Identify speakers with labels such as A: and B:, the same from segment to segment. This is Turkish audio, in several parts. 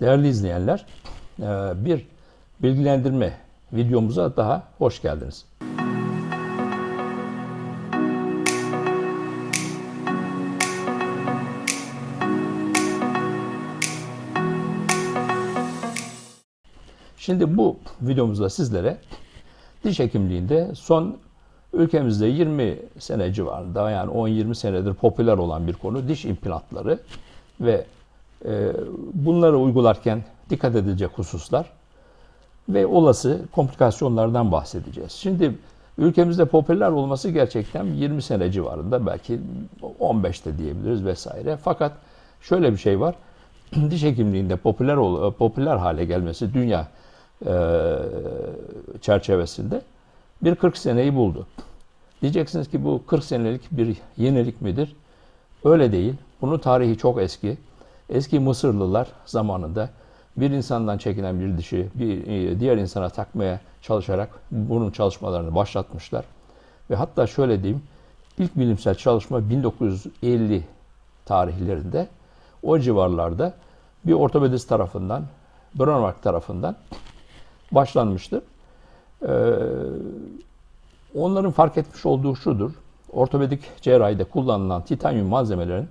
A: Değerli izleyenler, e, bir bilgilendirme videomuza daha hoş geldiniz. Şimdi bu videomuzda sizlere diş hekimliğinde son ülkemizde 20 sene civarında yani 10-20 senedir popüler olan bir konu diş implantları ve bunları uygularken dikkat edilecek hususlar ve olası komplikasyonlardan bahsedeceğiz. Şimdi ülkemizde popüler olması gerçekten 20 sene civarında belki 15'te diyebiliriz vesaire. Fakat şöyle bir şey var. Diş hekimliğinde popüler popüler hale gelmesi dünya e, çerçevesinde bir 40 seneyi buldu. Diyeceksiniz ki bu 40 senelik bir yenilik midir? Öyle değil. Bunun tarihi çok eski. Eski Mısırlılar zamanında bir insandan çekilen bir dişi bir e, diğer insana takmaya çalışarak bunun çalışmalarını başlatmışlar. Ve hatta şöyle diyeyim, ilk bilimsel çalışma 1950 tarihlerinde o civarlarda bir ortopedist tarafından, Bronmark tarafından başlanmıştır. Ee, onların fark etmiş olduğu şudur. Ortopedik cerrahide kullanılan titanyum malzemelerin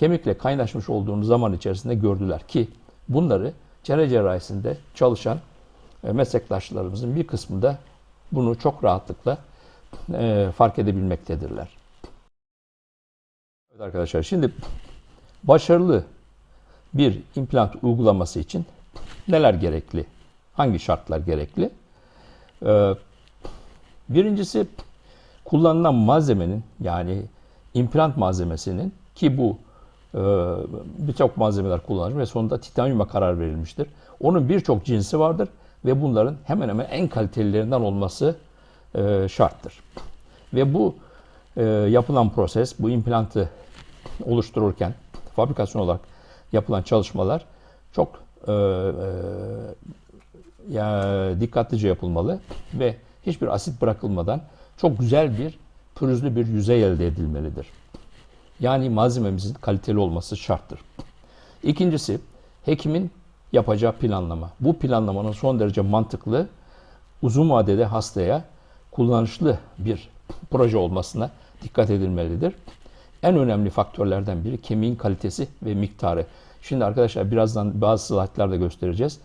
A: kemikle kaynaşmış olduğunu zaman içerisinde gördüler ki bunları çene cerrahisinde çalışan e, meslektaşlarımızın bir kısmı da bunu çok rahatlıkla e, fark edebilmektedirler. Evet arkadaşlar şimdi başarılı bir implant uygulaması için neler gerekli? Hangi şartlar gerekli? Ee, birincisi kullanılan malzemenin yani implant malzemesinin ki bu e, birçok malzemeler kullanılır ve sonunda titanyuma karar verilmiştir. Onun birçok cinsi vardır ve bunların hemen hemen en kalitelilerinden olması e, şarttır. Ve bu e, yapılan proses, bu implantı oluştururken fabrikasyon olarak yapılan çalışmalar çok e, ya, dikkatlice yapılmalı ve hiçbir asit bırakılmadan çok güzel bir pürüzlü bir yüzey elde edilmelidir. Yani malzememizin kaliteli olması şarttır. İkincisi hekimin yapacağı planlama. Bu planlamanın son derece mantıklı, uzun vadede hastaya kullanışlı bir proje olmasına dikkat edilmelidir. En önemli faktörlerden biri kemiğin kalitesi ve miktarı. Şimdi arkadaşlar birazdan bazı slaytlarda göstereceğiz.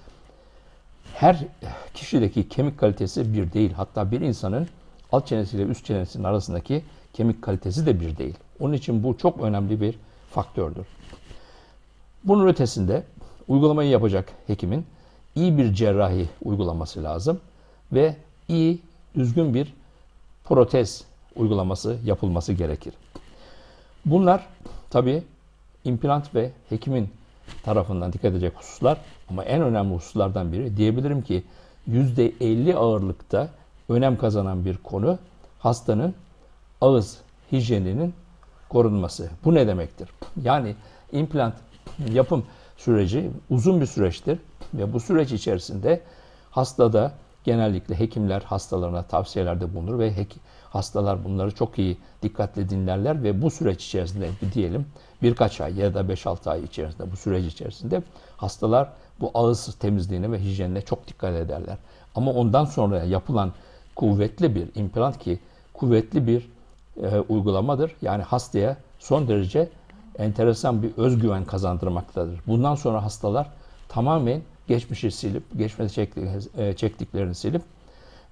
A: Her kişideki kemik kalitesi bir değil. Hatta bir insanın alt çenesiyle üst çenesinin arasındaki kemik kalitesi de bir değil. Onun için bu çok önemli bir faktördür. Bunun ötesinde uygulamayı yapacak hekimin iyi bir cerrahi uygulaması lazım ve iyi, düzgün bir protez uygulaması yapılması gerekir. Bunlar tabii implant ve hekimin tarafından dikkat edecek hususlar ama en önemli hususlardan biri diyebilirim ki %50 ağırlıkta önem kazanan bir konu hastanın ağız hijyeninin korunması. Bu ne demektir? Yani implant yapım süreci uzun bir süreçtir ve bu süreç içerisinde hastada genellikle hekimler hastalarına tavsiyelerde bulunur ve hek hastalar bunları çok iyi dikkatle dinlerler ve bu süreç içerisinde diyelim birkaç ay ya da 5-6 ay içerisinde bu süreç içerisinde hastalar bu ağız temizliğine ve hijyenine çok dikkat ederler. Ama ondan sonra yapılan kuvvetli bir implant ki kuvvetli bir e, uygulamadır. Yani hastaya son derece enteresan bir özgüven kazandırmaktadır. Bundan sonra hastalar tamamen geçmişi silip, geçmişte e, çektiklerini silip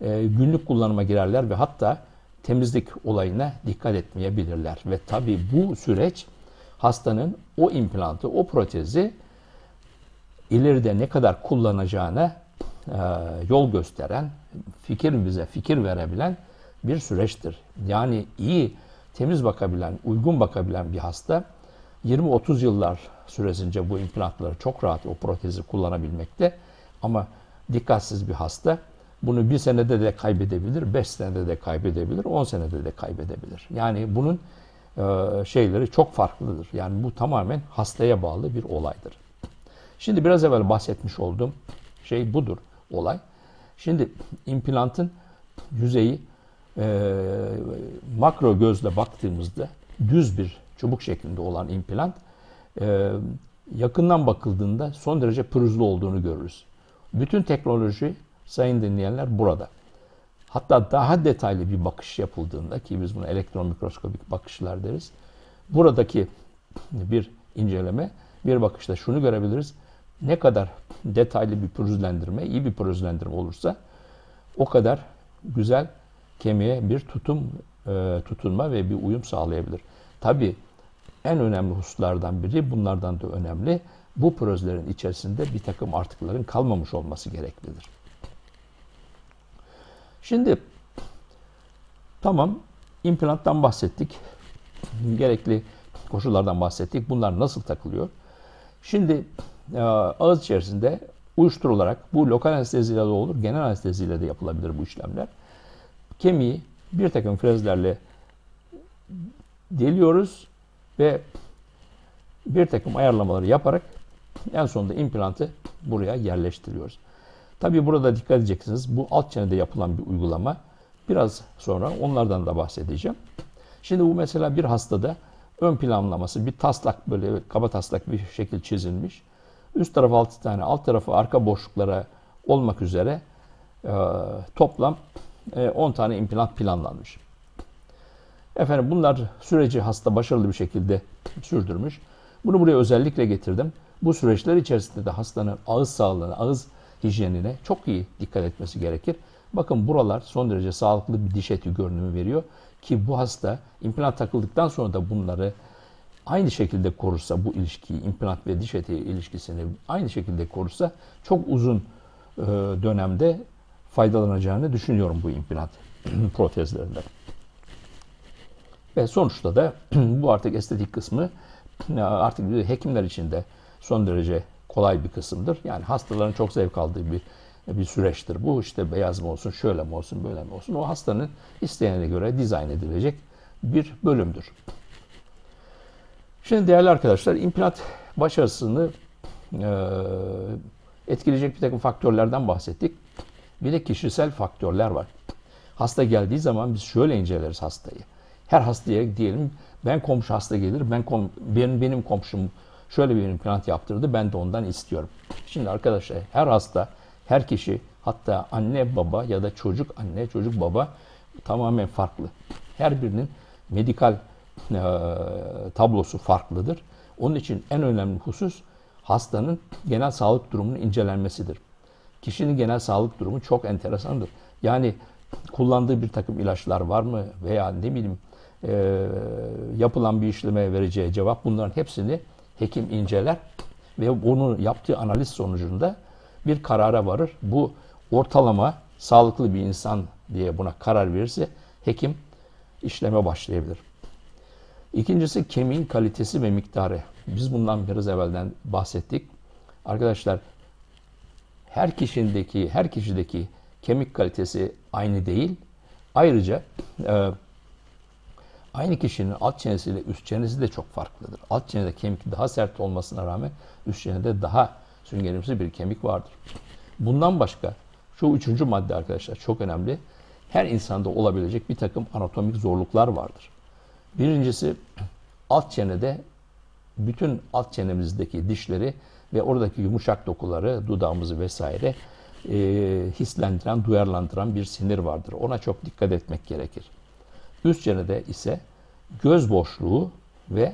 A: e, günlük kullanıma girerler ve hatta temizlik olayına dikkat etmeyebilirler. Ve tabii bu süreç hastanın o implantı, o protezi ileride ne kadar kullanacağına e, yol gösteren, fikir bize fikir verebilen bir süreçtir. Yani iyi, temiz bakabilen, uygun bakabilen bir hasta 20-30 yıllar süresince bu implantları çok rahat o protezi kullanabilmekte. Ama dikkatsiz bir hasta bunu bir senede de kaybedebilir, beş senede de kaybedebilir, on senede de kaybedebilir. Yani bunun e, şeyleri çok farklıdır. Yani bu tamamen hastaya bağlı bir olaydır. Şimdi biraz evvel bahsetmiş olduğum şey budur olay. Şimdi implantın yüzeyi e, makro gözle baktığımızda düz bir çubuk şeklinde olan implant e, yakından bakıldığında son derece pürüzlü olduğunu görürüz. Bütün teknoloji sayın dinleyenler burada. Hatta daha detaylı bir bakış yapıldığında ki biz buna elektron mikroskobik bakışlar deriz. Buradaki bir inceleme bir bakışta şunu görebiliriz. Ne kadar detaylı bir pürüzlendirme, iyi bir pürüzlendirme olursa o kadar güzel kemiğe bir tutum e, tutunma ve bir uyum sağlayabilir. Tabi en önemli hususlardan biri bunlardan da önemli. Bu pürüzlerin içerisinde bir takım artıkların kalmamış olması gereklidir. Şimdi tamam implanttan bahsettik. Gerekli koşullardan bahsettik. Bunlar nasıl takılıyor? Şimdi e, ağız içerisinde uyuşturularak bu lokal anesteziyle de olur, genel anesteziyle de yapılabilir bu işlemler. Kemiği bir takım frezlerle deliyoruz ve bir takım ayarlamaları yaparak en sonunda implantı buraya yerleştiriyoruz. Tabi burada dikkat edeceksiniz. Bu alt çenede yapılan bir uygulama. Biraz sonra onlardan da bahsedeceğim. Şimdi bu mesela bir hastada ön planlaması bir taslak böyle kaba taslak bir şekil çizilmiş. Üst tarafı 6 tane, alt tarafı arka boşluklara olmak üzere e, toplam 10 tane implant planlanmış. Efendim bunlar süreci hasta başarılı bir şekilde sürdürmüş. Bunu buraya özellikle getirdim. Bu süreçler içerisinde de hastanın ağız sağlığına, ağız hijyenine çok iyi dikkat etmesi gerekir. Bakın buralar son derece sağlıklı bir diş eti görünümü veriyor ki bu hasta implant takıldıktan sonra da bunları aynı şekilde korursa bu ilişkiyi, implant ve diş eti ilişkisini aynı şekilde korursa çok uzun e, dönemde faydalanacağını düşünüyorum bu implant protezlerinden. Ve sonuçta da bu artık estetik kısmı artık hekimler için de son derece kolay bir kısımdır. Yani hastaların çok zevk aldığı bir bir süreçtir. Bu işte beyaz mı olsun, şöyle mi olsun, böyle mi olsun o hastanın isteğine göre dizayn edilecek bir bölümdür. Şimdi değerli arkadaşlar implant başarısını e, etkileyecek bir takım faktörlerden bahsettik. Bir de kişisel faktörler var. Hasta geldiği zaman biz şöyle inceleriz hastayı. Her hastaya diyelim ben komşu hasta gelir, ben kom, benim, benim komşum şöyle bir implant yaptırdı, ben de ondan istiyorum. Şimdi arkadaşlar her hasta, her kişi hatta anne baba ya da çocuk anne, çocuk baba tamamen farklı. Her birinin medikal e, tablosu farklıdır. Onun için en önemli husus hastanın genel sağlık durumunun incelenmesidir. Kişinin genel sağlık durumu çok enteresandır. Yani kullandığı bir takım ilaçlar var mı veya ne bileyim e, yapılan bir işleme vereceği cevap bunların hepsini hekim inceler ve onun yaptığı analiz sonucunda bir karara varır. Bu ortalama sağlıklı bir insan diye buna karar verirse hekim işleme başlayabilir. İkincisi kemiğin kalitesi ve miktarı. Biz bundan biraz evvelden bahsettik. Arkadaşlar her kişideki her kişideki kemik kalitesi aynı değil. Ayrıca e, aynı kişinin alt çenesi ile üst çenesi de çok farklıdır. Alt çenede kemik daha sert olmasına rağmen üst çenede daha süngerimsi bir kemik vardır. Bundan başka şu üçüncü madde arkadaşlar çok önemli. Her insanda olabilecek bir takım anatomik zorluklar vardır. Birincisi alt çenede bütün alt çenemizdeki dişleri ve oradaki yumuşak dokuları, dudağımızı vesaire e, hislendiren, duyarlandıran bir sinir vardır. Ona çok dikkat etmek gerekir. Üst çenede ise göz boşluğu ve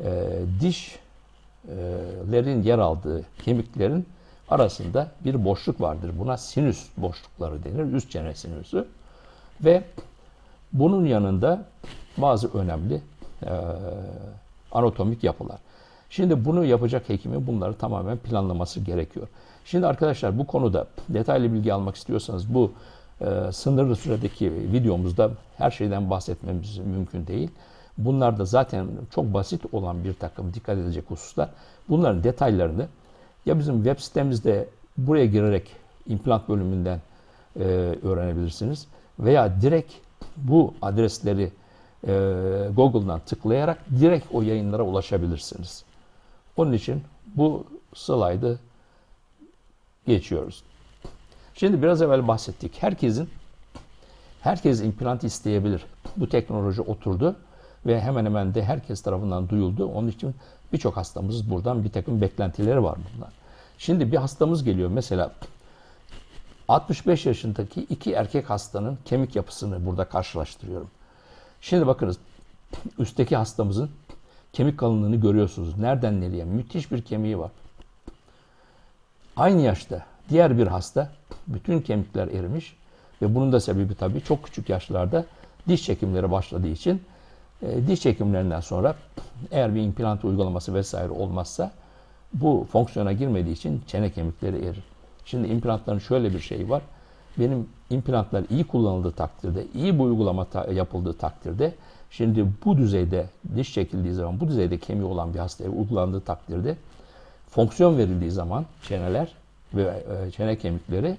A: e, dişlerin yer aldığı kemiklerin arasında bir boşluk vardır. Buna sinüs boşlukları denir. Üst çene sinüsü. Ve bunun yanında bazı önemli e, anatomik yapılar. Şimdi bunu yapacak hekimin bunları tamamen planlaması gerekiyor. Şimdi arkadaşlar bu konuda detaylı bilgi almak istiyorsanız bu e, sınırlı süredeki videomuzda her şeyden bahsetmemiz mümkün değil. Bunlar da zaten çok basit olan bir takım dikkat edilecek hususlar. Bunların detaylarını ya bizim web sitemizde buraya girerek implant bölümünden e, öğrenebilirsiniz veya direkt bu adresleri e, Google'dan tıklayarak direkt o yayınlara ulaşabilirsiniz. Onun için bu slaydı geçiyoruz. Şimdi biraz evvel bahsettik. Herkesin herkes implant isteyebilir. Bu teknoloji oturdu ve hemen hemen de herkes tarafından duyuldu. Onun için Birçok hastamız buradan bir takım beklentileri var bundan. Şimdi bir hastamız geliyor mesela 65 yaşındaki iki erkek hastanın kemik yapısını burada karşılaştırıyorum. Şimdi bakınız üstteki hastamızın kemik kalınlığını görüyorsunuz. Nereden nereye? Müthiş bir kemiği var. Aynı yaşta diğer bir hasta bütün kemikler erimiş ve bunun da sebebi tabii çok küçük yaşlarda diş çekimleri başladığı için e, diş çekimlerinden sonra eğer bir implant uygulaması vesaire olmazsa bu fonksiyona girmediği için çene kemikleri erir. Şimdi implantların şöyle bir şeyi var. Benim implantlar iyi kullanıldığı takdirde, iyi bir uygulama ta- yapıldığı takdirde, şimdi bu düzeyde diş çekildiği zaman, bu düzeyde kemiği olan bir hastaya uygulandığı takdirde, fonksiyon verildiği zaman çeneler ve e, çene kemikleri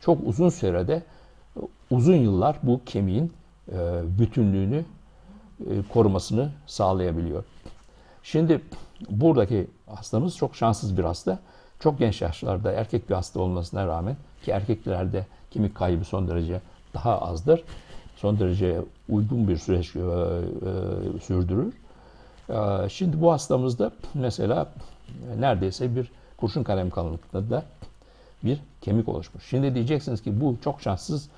A: çok uzun sürede, uzun yıllar bu kemiğin e, bütünlüğünü e, korumasını sağlayabiliyor. Şimdi buradaki hastamız çok şanssız bir hasta. Çok genç yaşlarda erkek bir hasta olmasına rağmen ki erkeklerde kemik kaybı son derece daha azdır. Son derece uygun bir süreç e, e, sürdürür. E, şimdi bu hastamızda mesela neredeyse bir kurşun kalem kalınlıkta da bir kemik oluşmuş. Şimdi diyeceksiniz ki bu çok şanssız.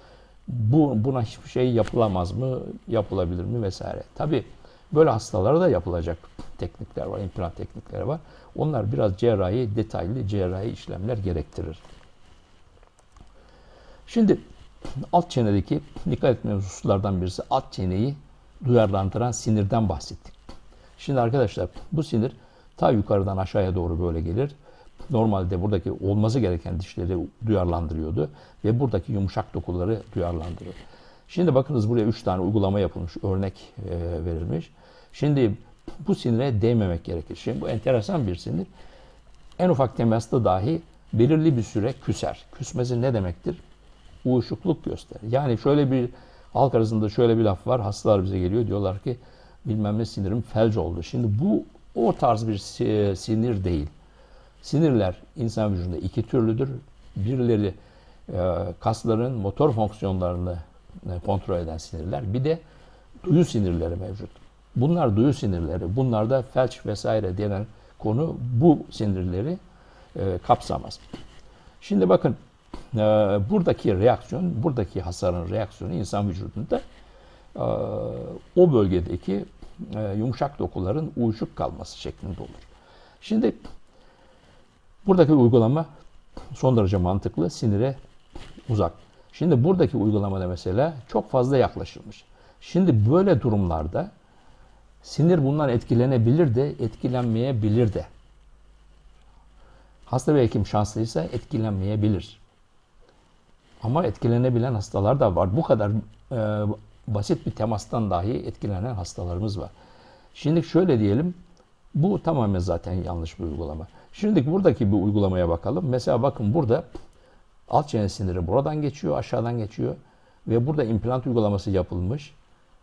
A: Bu buna hiçbir şey yapılamaz mı? Yapılabilir mi vesaire. Tabii böyle hastalara da yapılacak teknikler var, implant teknikleri var. Onlar biraz cerrahi, detaylı cerrahi işlemler gerektirir. Şimdi alt çenedeki dikkat etmemiz hususlardan birisi alt çeneyi duyarlandıran sinirden bahsettik. Şimdi arkadaşlar bu sinir ta yukarıdan aşağıya doğru böyle gelir. Normalde buradaki olması gereken dişleri duyarlandırıyordu ve buradaki yumuşak dokuları duyarlandırıyor. Şimdi bakınız buraya 3 tane uygulama yapılmış, örnek e, verilmiş. Şimdi bu sinire değmemek gerekir. Şimdi bu enteresan bir sinir. En ufak temasta dahi belirli bir süre küser. Küsmesi ne demektir? Uyuşukluk gösterir. Yani şöyle bir halk arasında şöyle bir laf var. Hastalar bize geliyor diyorlar ki bilmem ne sinirim felç oldu. Şimdi bu o tarz bir sinir değil. Sinirler insan vücudunda iki türlüdür. Birileri e, kasların motor fonksiyonlarını e, kontrol eden sinirler. Bir de duyu sinirleri mevcut. Bunlar duyu sinirleri. Bunlarda felç vesaire denen konu bu sinirleri e, kapsamaz. Şimdi bakın e, buradaki reaksiyon, buradaki hasarın reaksiyonu insan vücudunda e, o bölgedeki e, yumuşak dokuların uyuşuk kalması şeklinde olur. Şimdi buradaki uygulama son derece mantıklı, sinire uzak. Şimdi buradaki uygulamada mesela çok fazla yaklaşılmış. Şimdi böyle durumlarda sinir bundan etkilenebilir de etkilenmeyebilir de. Hasta ve hekim şanslıysa etkilenmeyebilir. Ama etkilenebilen hastalar da var. Bu kadar e, basit bir temastan dahi etkilenen hastalarımız var. Şimdi şöyle diyelim, bu tamamen zaten yanlış bir uygulama. Şimdi buradaki bir uygulamaya bakalım. Mesela bakın burada alt çene siniri buradan geçiyor, aşağıdan geçiyor ve burada implant uygulaması yapılmış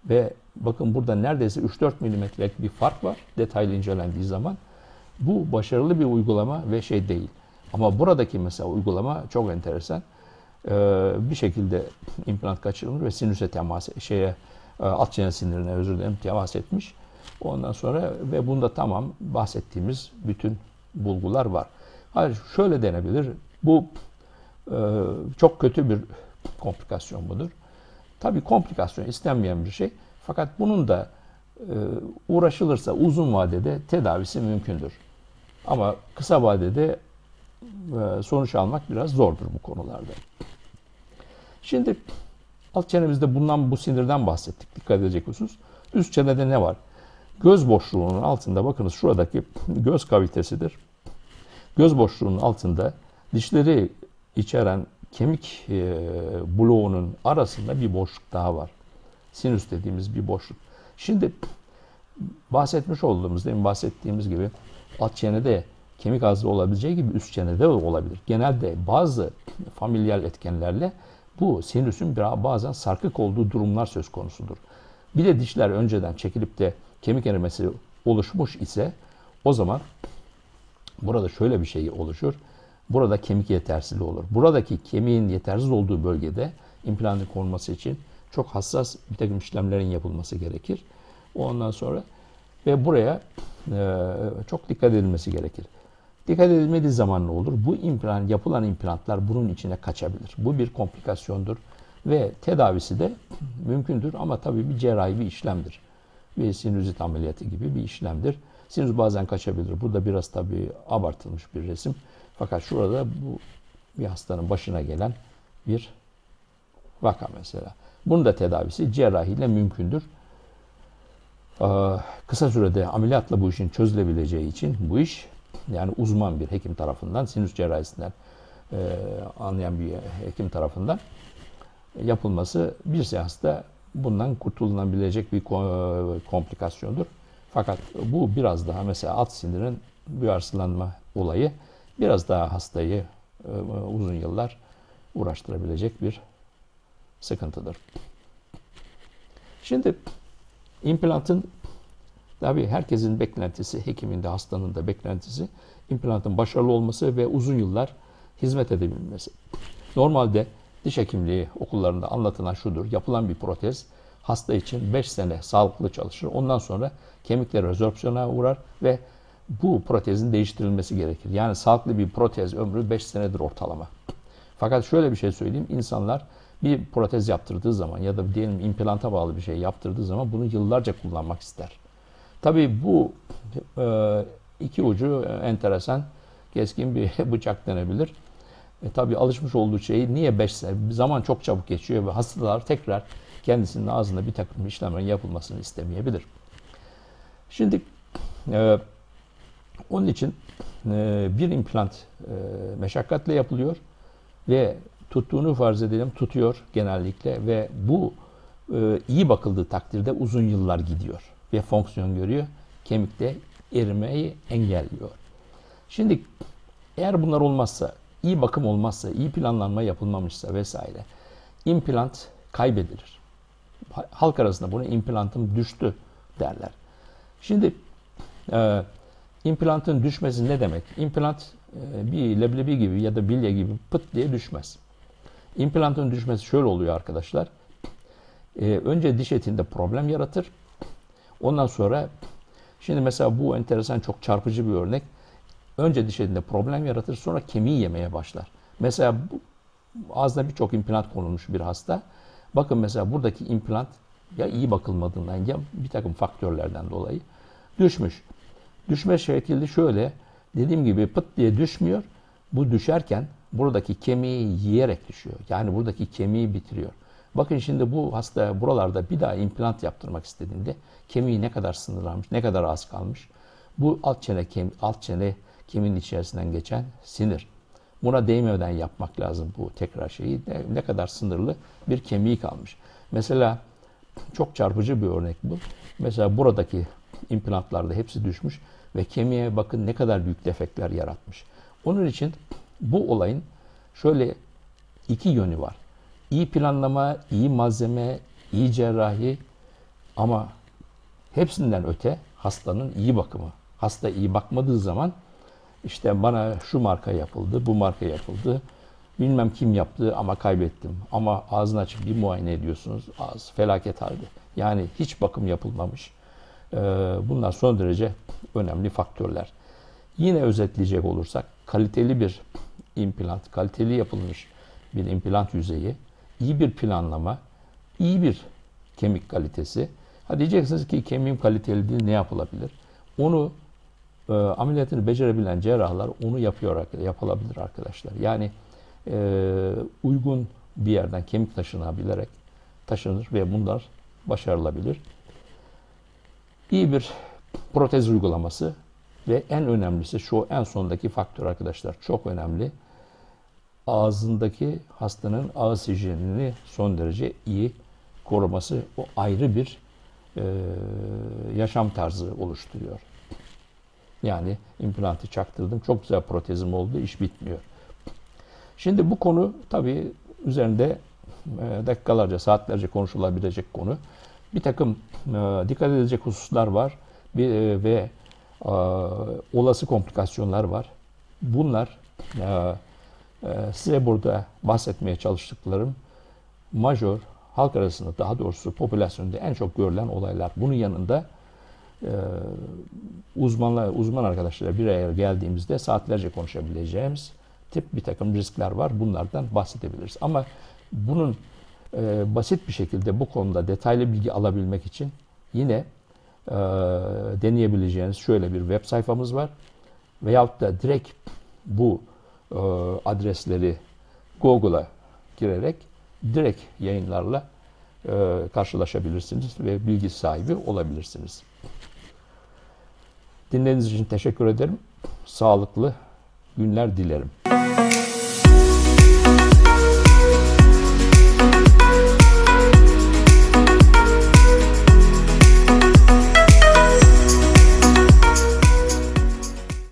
A: ve bakın burada neredeyse 3-4 milimetrelik bir fark var detaylı incelendiği zaman. Bu başarılı bir uygulama ve şey değil. Ama buradaki mesela uygulama çok enteresan. Ee, bir şekilde implant kaçırılmış ve sinüse temas şeye e, alt çene sinirine özür dilerim temas etmiş. Ondan sonra ve bunda tamam bahsettiğimiz bütün bulgular var. Hayır şöyle denebilir. Bu e, çok kötü bir komplikasyon budur. Tabii komplikasyon istenmeyen bir şey. Fakat bunun da e, uğraşılırsa uzun vadede tedavisi mümkündür. Ama kısa vadede sonuç almak biraz zordur bu konularda. Şimdi alt çenemizde bundan bu sinirden bahsettik. Dikkat edecek husus. Üst çenede ne var? Göz boşluğunun altında bakınız şuradaki göz kavitesidir. Göz boşluğunun altında dişleri içeren kemik e, bloğunun arasında bir boşluk daha var. Sinüs dediğimiz bir boşluk. Şimdi bahsetmiş olduğumuz, demin bahsettiğimiz gibi alt çenede kemik azlığı olabileceği gibi üst çenede de olabilir. Genelde bazı familial etkenlerle bu sinüsün bazen sarkık olduğu durumlar söz konusudur. Bir de dişler önceden çekilip de kemik erimesi oluşmuş ise o zaman burada şöyle bir şey oluşur. Burada kemik yetersizliği olur. Buradaki kemiğin yetersiz olduğu bölgede implantın konulması için çok hassas bir takım işlemlerin yapılması gerekir. Ondan sonra ve buraya e, çok dikkat edilmesi gerekir. Dikkat edilmediği zaman ne olur? Bu implant, yapılan implantlar bunun içine kaçabilir. Bu bir komplikasyondur ve tedavisi de mümkündür ama tabii bir cerrahi bir işlemdir. Bir sinüzit ameliyatı gibi bir işlemdir. Sinüz bazen kaçabilir. Burada biraz tabii abartılmış bir resim. Fakat şurada bu bir hastanın başına gelen bir vaka mesela. Bunun da tedavisi cerrahiyle mümkündür. Ee, kısa sürede ameliyatla bu işin çözülebileceği için bu iş yani uzman bir hekim tarafından, sinüs cerrahisinden e, anlayan bir hekim tarafından yapılması bir seansta bundan kurtulunabilecek bir ko- komplikasyondur. Fakat bu biraz daha mesela alt sinirin duyarsızlanma olayı biraz daha hastayı e, uzun yıllar uğraştırabilecek bir sıkıntıdır. Şimdi implantın tabii herkesin beklentisi, hekimin de hastanın da beklentisi implantın başarılı olması ve uzun yıllar hizmet edebilmesi. Normalde diş hekimliği okullarında anlatılan şudur. Yapılan bir protez hasta için 5 sene sağlıklı çalışır. Ondan sonra kemikler rezorpsiyona uğrar ve bu protezin değiştirilmesi gerekir. Yani sağlıklı bir protez ömrü 5 senedir ortalama. Fakat şöyle bir şey söyleyeyim. İnsanlar bir protez yaptırdığı zaman ya da diyelim implanta bağlı bir şey yaptırdığı zaman bunu yıllarca kullanmak ister. Tabii bu e, iki ucu enteresan, keskin bir bıçak denebilir. E, tabii alışmış olduğu şeyi niye 5 sene, zaman çok çabuk geçiyor ve hastalar tekrar kendisinin ağzında bir takım işlemlerin yapılmasını istemeyebilir. Şimdi e, onun için e, bir implant e, meşakkatle yapılıyor ve tuttuğunu farz edelim tutuyor genellikle ve bu e, iyi bakıldığı takdirde uzun yıllar gidiyor ve fonksiyon görüyor. Kemikte erimeyi engelliyor. Şimdi eğer bunlar olmazsa, iyi bakım olmazsa, iyi planlanma yapılmamışsa vesaire implant kaybedilir. Halk arasında buna implantım düştü derler. Şimdi e, implantın düşmesi ne demek? İmplant e, bir leblebi gibi ya da bilye gibi pıt diye düşmez. İmplantın düşmesi şöyle oluyor arkadaşlar. E, önce diş etinde problem yaratır. Ondan sonra şimdi mesela bu enteresan çok çarpıcı bir örnek. Önce diş etinde problem yaratır sonra kemiği yemeye başlar. Mesela bu, ağzına birçok implant konulmuş bir hasta. Bakın mesela buradaki implant ya iyi bakılmadığından ya bir takım faktörlerden dolayı düşmüş. Düşme şekli şöyle. Dediğim gibi pıt diye düşmüyor. Bu düşerken buradaki kemiği yiyerek düşüyor. Yani buradaki kemiği bitiriyor. Bakın şimdi bu hasta buralarda bir daha implant yaptırmak istediğinde kemiği ne kadar sınırlanmış, ne kadar az kalmış. Bu alt çene kem alt çene kemiğin içerisinden geçen sinir. Buna değmeden yapmak lazım bu tekrar şeyi. Ne, ne kadar sınırlı bir kemiği kalmış. Mesela çok çarpıcı bir örnek bu. Mesela buradaki implantlarda hepsi düşmüş ve kemiğe bakın ne kadar büyük defekler yaratmış. Onun için bu olayın şöyle iki yönü var. İyi planlama, iyi malzeme, iyi cerrahi ama hepsinden öte hastanın iyi bakımı. Hasta iyi bakmadığı zaman işte bana şu marka yapıldı, bu marka yapıldı. Bilmem kim yaptı ama kaybettim. Ama ağzını açıp bir muayene ediyorsunuz. Ağız felaket halde. Yani hiç bakım yapılmamış. Ee, bunlar son derece önemli faktörler. Yine özetleyecek olursak kaliteli bir implant, kaliteli yapılmış bir implant yüzeyi, iyi bir planlama, iyi bir kemik kalitesi. Ha diyeceksiniz ki kemiğim kaliteli değil ne yapılabilir? Onu e, ameliyatını becerebilen cerrahlar onu yapıyor, yapılabilir arkadaşlar. Yani e, uygun bir yerden kemik taşınabilerek taşınır ve bunlar başarılabilir. İyi bir protez uygulaması ve en önemlisi şu en sondaki faktör arkadaşlar çok önemli. Ağzındaki hastanın ağız hijyenini son derece iyi koruması o ayrı bir e, yaşam tarzı oluşturuyor. Yani implantı çaktırdım. Çok güzel protezim oldu. iş bitmiyor. Şimdi bu konu tabii üzerinde e, dakikalarca, saatlerce konuşulabilecek konu. Bir takım e, dikkat edilecek hususlar var bir, e, ve e, olası komplikasyonlar var. Bunlar e, size burada bahsetmeye çalıştıklarım majör halk arasında daha doğrusu popülasyonda en çok görülen olaylar. Bunun yanında e, uzmanlar, uzman arkadaşlarla bir araya geldiğimizde saatlerce konuşabileceğimiz tip bir takım riskler var. Bunlardan bahsedebiliriz. Ama bunun e, basit bir şekilde bu konuda detaylı bilgi alabilmek için yine e, deneyebileceğiniz şöyle bir web sayfamız var. Veyahut da direkt bu e, adresleri Google'a girerek direkt yayınlarla e, karşılaşabilirsiniz ve bilgi sahibi olabilirsiniz. Dinlediğiniz için teşekkür ederim. Sağlıklı günler dilerim.